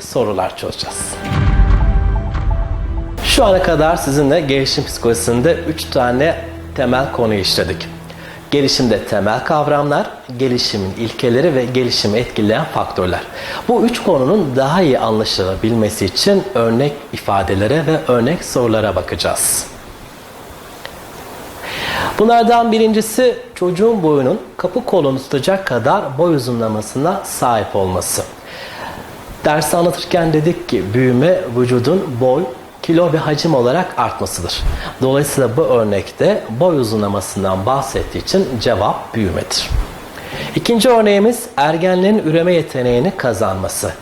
sorular çözeceğiz. Şu ana kadar sizinle gelişim psikolojisinde 3 tane temel konuyu işledik. Gelişimde temel kavramlar, gelişimin ilkeleri ve gelişimi etkileyen faktörler. Bu üç konunun daha iyi anlaşılabilmesi için örnek ifadelere ve örnek sorulara bakacağız. Bunlardan birincisi çocuğun boyunun kapı kolunu tutacak kadar boy uzunlamasına sahip olması. Dersi anlatırken dedik ki büyüme vücudun boy, kilo ve hacim olarak artmasıdır. Dolayısıyla bu örnekte boy uzunlamasından bahsettiği için cevap büyümedir. İkinci örneğimiz ergenlerin üreme yeteneğini kazanması.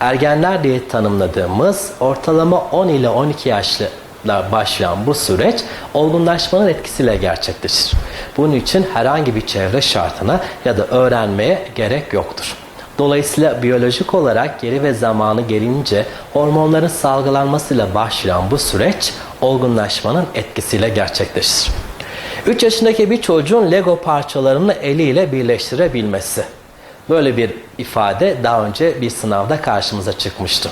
Ergenler diye tanımladığımız ortalama 10 ile 12 yaşlı başlayan bu süreç olgunlaşmanın etkisiyle gerçekleşir. Bunun için herhangi bir çevre şartına ya da öğrenmeye gerek yoktur. Dolayısıyla biyolojik olarak geri ve zamanı gelince hormonların salgılanmasıyla başlayan bu süreç olgunlaşmanın etkisiyle gerçekleşir. 3 yaşındaki bir çocuğun Lego parçalarını eliyle birleştirebilmesi. Böyle bir ifade daha önce bir sınavda karşımıza çıkmıştı.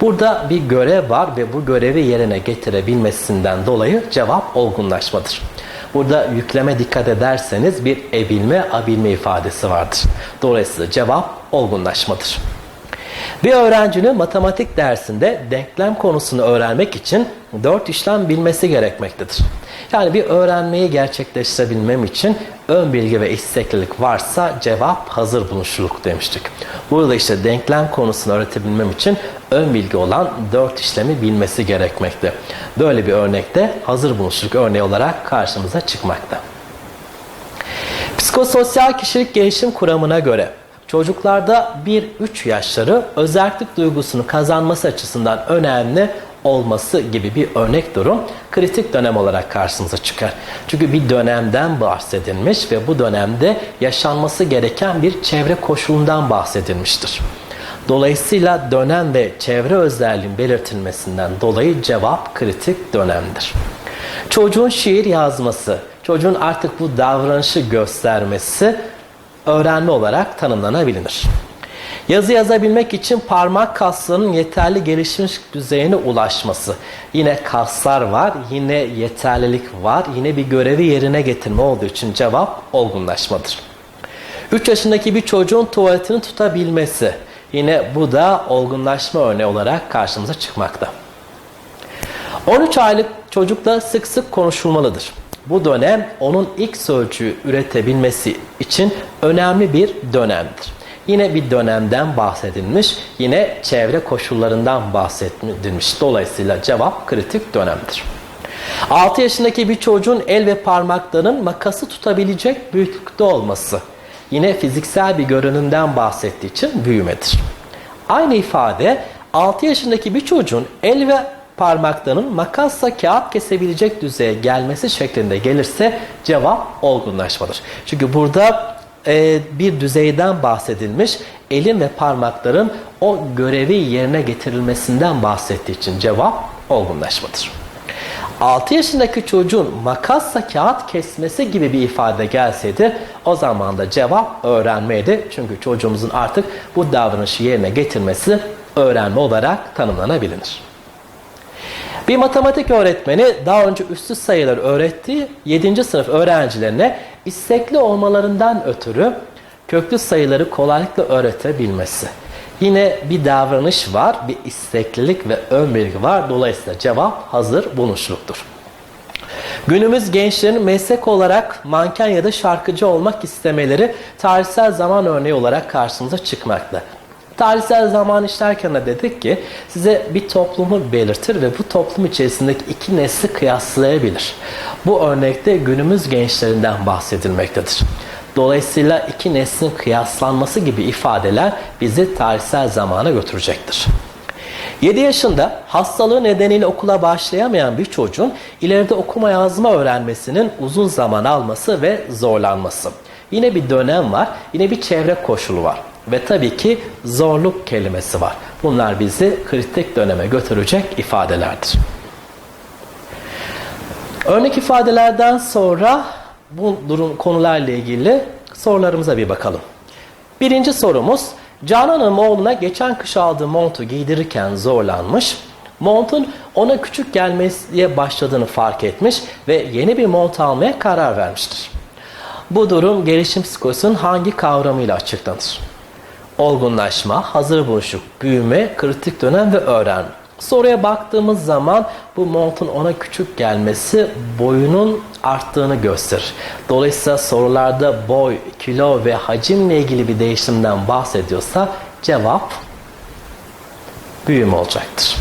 Burada bir görev var ve bu görevi yerine getirebilmesinden dolayı cevap olgunlaşmadır. Burada yükleme dikkat ederseniz bir ebilme, abilme ifadesi vardır. Dolayısıyla cevap olgunlaşmadır. Bir öğrencinin matematik dersinde denklem konusunu öğrenmek için dört işlem bilmesi gerekmektedir. Yani bir öğrenmeyi gerçekleştirebilmem için ön bilgi ve isteklilik varsa cevap hazır buluşluluk demiştik. Burada işte denklem konusunu öğretebilmem için ön bilgi olan dört işlemi bilmesi gerekmekte. Böyle bir örnekte hazır buluşluluk örneği olarak karşımıza çıkmakta. Psikososyal kişilik gelişim kuramına göre çocuklarda 1-3 yaşları özellik duygusunu kazanması açısından önemli olması gibi bir örnek durum kritik dönem olarak karşımıza çıkar. Çünkü bir dönemden bahsedilmiş ve bu dönemde yaşanması gereken bir çevre koşulundan bahsedilmiştir. Dolayısıyla dönem ve çevre özelliğin belirtilmesinden dolayı cevap kritik dönemdir. Çocuğun şiir yazması, çocuğun artık bu davranışı göstermesi öğrenme olarak tanımlanabilir. Yazı yazabilmek için parmak kaslarının yeterli gelişmiş düzeyine ulaşması. Yine kaslar var, yine yeterlilik var, yine bir görevi yerine getirme olduğu için cevap olgunlaşmadır. 3 yaşındaki bir çocuğun tuvaletini tutabilmesi. Yine bu da olgunlaşma örneği olarak karşımıza çıkmakta. 13 aylık çocukla sık sık konuşulmalıdır. Bu dönem onun ilk sözcüğü üretebilmesi için önemli bir dönemdir. Yine bir dönemden bahsedilmiş, yine çevre koşullarından bahsedilmiş. Dolayısıyla cevap kritik dönemdir. 6 yaşındaki bir çocuğun el ve parmaklarının makası tutabilecek büyüklükte olması. Yine fiziksel bir görünümden bahsettiği için büyümedir. Aynı ifade 6 yaşındaki bir çocuğun el ve parmaklarının makasla kağıt kesebilecek düzeye gelmesi şeklinde gelirse cevap olgunlaşmadır. Çünkü burada e, bir düzeyden bahsedilmiş, elin ve parmakların o görevi yerine getirilmesinden bahsettiği için cevap olgunlaşmadır. 6 yaşındaki çocuğun makasla kağıt kesmesi gibi bir ifade gelseydi o zaman da cevap öğrenmeydi. Çünkü çocuğumuzun artık bu davranışı yerine getirmesi öğrenme olarak tanımlanabilir. Bir matematik öğretmeni daha önce üstsüz sayıları öğrettiği 7. sınıf öğrencilerine istekli olmalarından ötürü köklü sayıları kolaylıkla öğretebilmesi. Yine bir davranış var, bir isteklilik ve ön bilgi var. Dolayısıyla cevap hazır bulunuşluktur. Günümüz gençlerin meslek olarak manken ya da şarkıcı olmak istemeleri tarihsel zaman örneği olarak karşımıza çıkmakta. Tarihsel zaman işlerken de dedik ki size bir toplumu belirtir ve bu toplum içerisindeki iki nesli kıyaslayabilir. Bu örnekte günümüz gençlerinden bahsedilmektedir. Dolayısıyla iki neslin kıyaslanması gibi ifadeler bizi tarihsel zamana götürecektir. 7 yaşında hastalığı nedeniyle okula başlayamayan bir çocuğun ileride okuma yazma öğrenmesinin uzun zaman alması ve zorlanması. Yine bir dönem var, yine bir çevre koşulu var. Ve tabii ki zorluk kelimesi var. Bunlar bizi kritik döneme götürecek ifadelerdir. Örnek ifadelerden sonra bu durum konularla ilgili sorularımıza bir bakalım. Birinci sorumuz Canan Hanım oğluna geçen kış aldığı montu giydirirken zorlanmış. Montun ona küçük gelmeye başladığını fark etmiş ve yeni bir mont almaya karar vermiştir. Bu durum gelişim psikolojisinin hangi kavramıyla açıklanır? Olgunlaşma, hazır buluşuk, büyüme, kritik dönem ve öğrenme. Soruya baktığımız zaman bu montun ona küçük gelmesi boyunun arttığını gösterir. Dolayısıyla sorularda boy, kilo ve hacimle ilgili bir değişimden bahsediyorsa cevap büyüme olacaktır.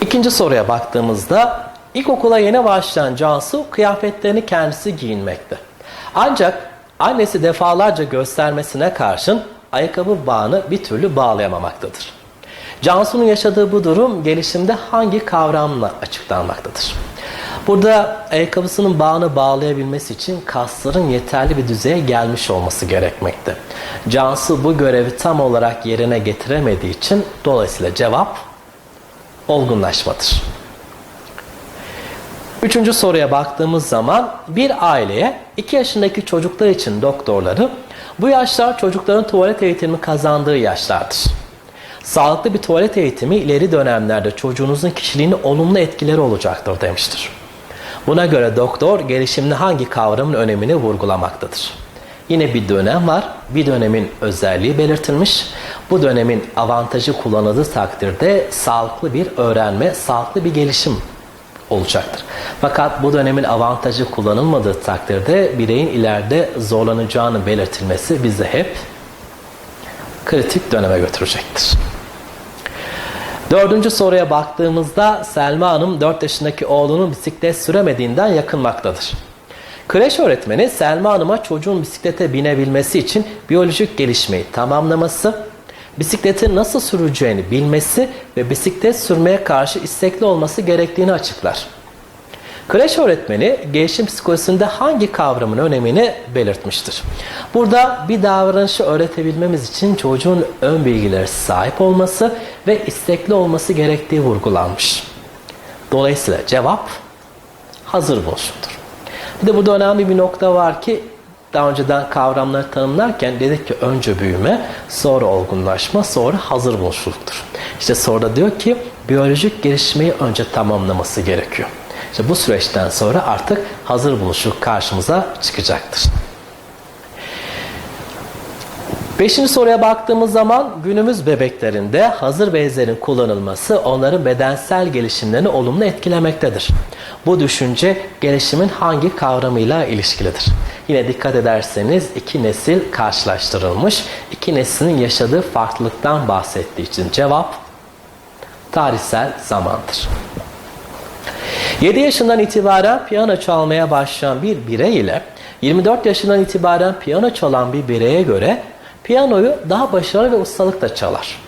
İkinci soruya baktığımızda ilkokula yeni başlayan Cansu kıyafetlerini kendisi giyinmekte. Ancak annesi defalarca göstermesine karşın ayakkabı bağını bir türlü bağlayamamaktadır. Cansu'nun yaşadığı bu durum gelişimde hangi kavramla açıklanmaktadır? Burada ayakkabısının bağını bağlayabilmesi için kasların yeterli bir düzeye gelmiş olması gerekmekte. Cansu bu görevi tam olarak yerine getiremediği için dolayısıyla cevap olgunlaşmadır. Üçüncü soruya baktığımız zaman bir aileye 2 yaşındaki çocuklar için doktorları bu yaşlar çocukların tuvalet eğitimi kazandığı yaşlardır. Sağlıklı bir tuvalet eğitimi ileri dönemlerde çocuğunuzun kişiliğini olumlu etkileri olacaktır demiştir. Buna göre doktor gelişimde hangi kavramın önemini vurgulamaktadır. Yine bir dönem var. Bir dönemin özelliği belirtilmiş. Bu dönemin avantajı kullanıldığı takdirde sağlıklı bir öğrenme, sağlıklı bir gelişim olacaktır. Fakat bu dönemin avantajı kullanılmadığı takdirde bireyin ileride zorlanacağını belirtilmesi bizi hep kritik döneme götürecektir. Dördüncü soruya baktığımızda Selma Hanım 4 yaşındaki oğlunun bisiklet süremediğinden yakınmaktadır. Kreş öğretmeni Selma Hanım'a çocuğun bisiklete binebilmesi için biyolojik gelişmeyi tamamlaması, bisikleti nasıl süreceğini bilmesi ve bisiklet sürmeye karşı istekli olması gerektiğini açıklar. Kreş öğretmeni gelişim psikolojisinde hangi kavramın önemini belirtmiştir. Burada bir davranışı öğretebilmemiz için çocuğun ön bilgileri sahip olması ve istekli olması gerektiği vurgulanmış. Dolayısıyla cevap hazır buluşumdur. Bir de burada önemli bir nokta var ki daha önceden kavramları tanımlarken dedik ki önce büyüme, sonra olgunlaşma, sonra hazır buluşluktur. İşte soruda diyor ki biyolojik gelişmeyi önce tamamlaması gerekiyor. İşte bu süreçten sonra artık hazır buluşluk karşımıza çıkacaktır. Beşinci soruya baktığımız zaman günümüz bebeklerinde hazır bezlerin kullanılması onların bedensel gelişimlerini olumlu etkilemektedir. Bu düşünce gelişimin hangi kavramıyla ilişkilidir? Yine dikkat ederseniz iki nesil karşılaştırılmış, iki neslin yaşadığı farklılıktan bahsettiği için cevap tarihsel zamandır. 7 yaşından itibaren piyano çalmaya başlayan bir birey ile 24 yaşından itibaren piyano çalan bir bireye göre piyanoyu daha başarılı ve ustalıkla çalar.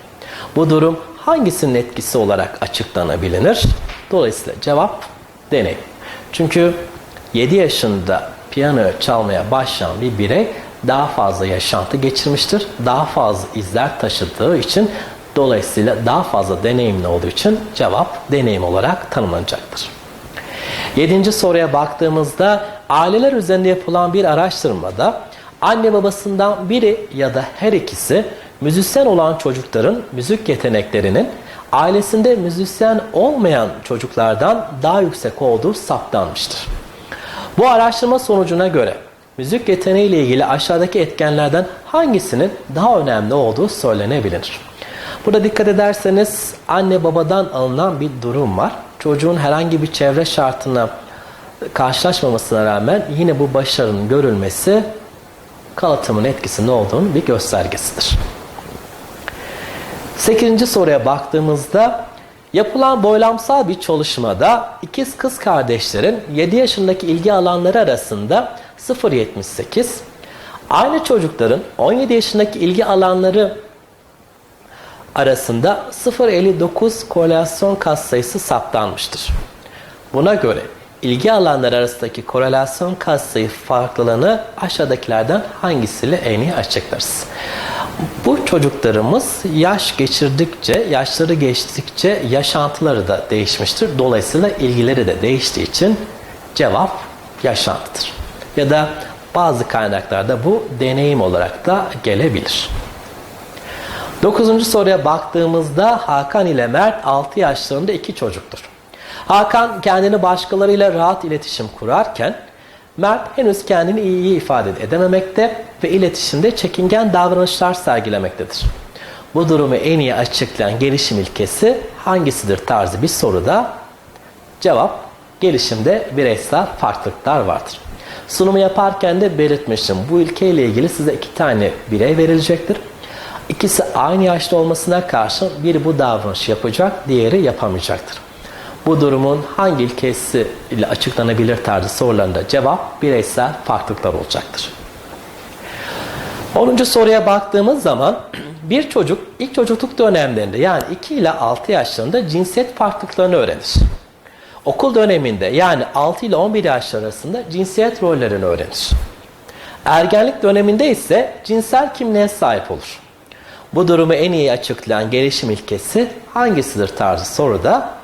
Bu durum hangisinin etkisi olarak açıklanabilir? Dolayısıyla cevap deneyim. Çünkü 7 yaşında piyano çalmaya başlayan bir birey daha fazla yaşantı geçirmiştir. Daha fazla izler taşıdığı için dolayısıyla daha fazla deneyimli olduğu için cevap deneyim olarak tanımlanacaktır. Yedinci soruya baktığımızda aileler üzerinde yapılan bir araştırmada anne babasından biri ya da her ikisi müzisyen olan çocukların müzik yeteneklerinin ailesinde müzisyen olmayan çocuklardan daha yüksek olduğu saptanmıştır. Bu araştırma sonucuna göre müzik yeteneği ile ilgili aşağıdaki etkenlerden hangisinin daha önemli olduğu söylenebilir. Burada dikkat ederseniz anne babadan alınan bir durum var. Çocuğun herhangi bir çevre şartına karşılaşmamasına rağmen yine bu başarının görülmesi kalıtımın etkisinde olduğunun bir göstergesidir. Sekizinci soruya baktığımızda yapılan boylamsal bir çalışmada ikiz kız kardeşlerin 7 yaşındaki ilgi alanları arasında 0.78, aynı çocukların 17 yaşındaki ilgi alanları arasında 0.59 korelasyon katsayısı saptanmıştır. Buna göre ilgi alanları arasındaki korelasyon katsayı farklılığını aşağıdakilerden hangisiyle en iyi açıklarız? Bu çocuklarımız yaş geçirdikçe, yaşları geçtikçe yaşantıları da değişmiştir. Dolayısıyla ilgileri de değiştiği için cevap yaşantıdır. Ya da bazı kaynaklarda bu deneyim olarak da gelebilir. Dokuzuncu soruya baktığımızda Hakan ile Mert 6 yaşlarında iki çocuktur. Hakan kendini başkalarıyla rahat iletişim kurarken Mert henüz kendini iyi ifade edememekte ve iletişimde çekingen davranışlar sergilemektedir. Bu durumu en iyi açıklayan gelişim ilkesi hangisidir tarzı bir soruda cevap gelişimde bireysel farklılıklar vardır. Sunumu yaparken de belirtmiştim. Bu ilkeyle ilgili size iki tane birey verilecektir. İkisi aynı yaşta olmasına karşın biri bu davranış yapacak, diğeri yapamayacaktır. Bu durumun hangi ilkesi ile açıklanabilir tarzı sorularında cevap bireysel farklılıklar olacaktır. 10. soruya baktığımız zaman bir çocuk ilk çocukluk dönemlerinde yani 2 ile 6 yaşlarında cinsiyet farklılıklarını öğrenir. Okul döneminde yani 6 ile 11 yaşlar arasında cinsiyet rollerini öğrenir. Ergenlik döneminde ise cinsel kimliğe sahip olur. Bu durumu en iyi açıklayan gelişim ilkesi hangisidir tarzı soruda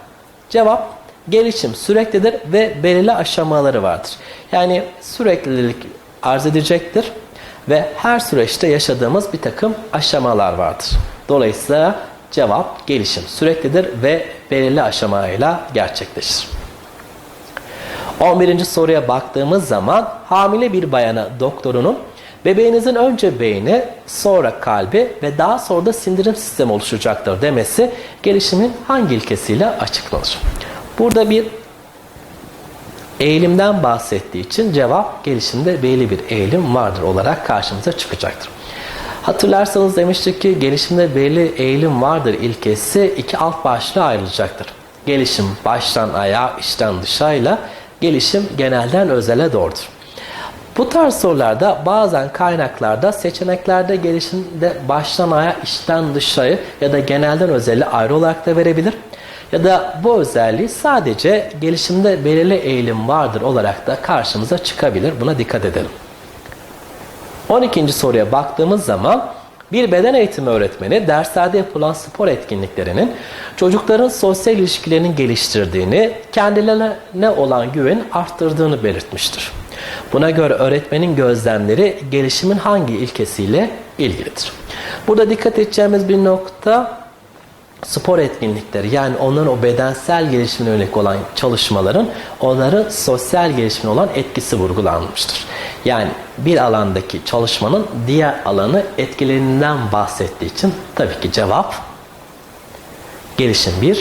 cevap gelişim süreklidir ve belirli aşamaları vardır. Yani süreklilik arz edecektir ve her süreçte yaşadığımız bir takım aşamalar vardır. Dolayısıyla cevap gelişim süreklidir ve belirli aşamayla gerçekleşir. 11. soruya baktığımız zaman hamile bir bayana doktorunun bebeğinizin önce beyni, sonra kalbi ve daha sonra da sindirim sistemi oluşacaktır demesi gelişimin hangi ilkesiyle açıklanır? Burada bir eğilimden bahsettiği için cevap gelişimde belli bir eğilim vardır olarak karşımıza çıkacaktır. Hatırlarsanız demiştik ki gelişimde belli eğilim vardır ilkesi iki alt başlığa ayrılacaktır. Gelişim baştan ayağa, içten dışayla, gelişim genelden özele doğrudur. Bu tarz sorularda bazen kaynaklarda seçeneklerde gelişimde baştan içten dışayı ya da genelden özeli ayrı olarak da verebilir. Ya da bu özelliği sadece gelişimde belirli eğilim vardır olarak da karşımıza çıkabilir. Buna dikkat edelim. 12. soruya baktığımız zaman bir beden eğitimi öğretmeni derslerde yapılan spor etkinliklerinin çocukların sosyal ilişkilerini geliştirdiğini, kendilerine olan güven arttırdığını belirtmiştir. Buna göre öğretmenin gözlemleri gelişimin hangi ilkesiyle ilgilidir? Burada dikkat edeceğimiz bir nokta spor etkinlikleri yani onların o bedensel gelişimine yönelik olan çalışmaların onların sosyal gelişimine olan etkisi vurgulanmıştır. Yani bir alandaki çalışmanın diğer alanı etkilerinden bahsettiği için tabii ki cevap gelişim bir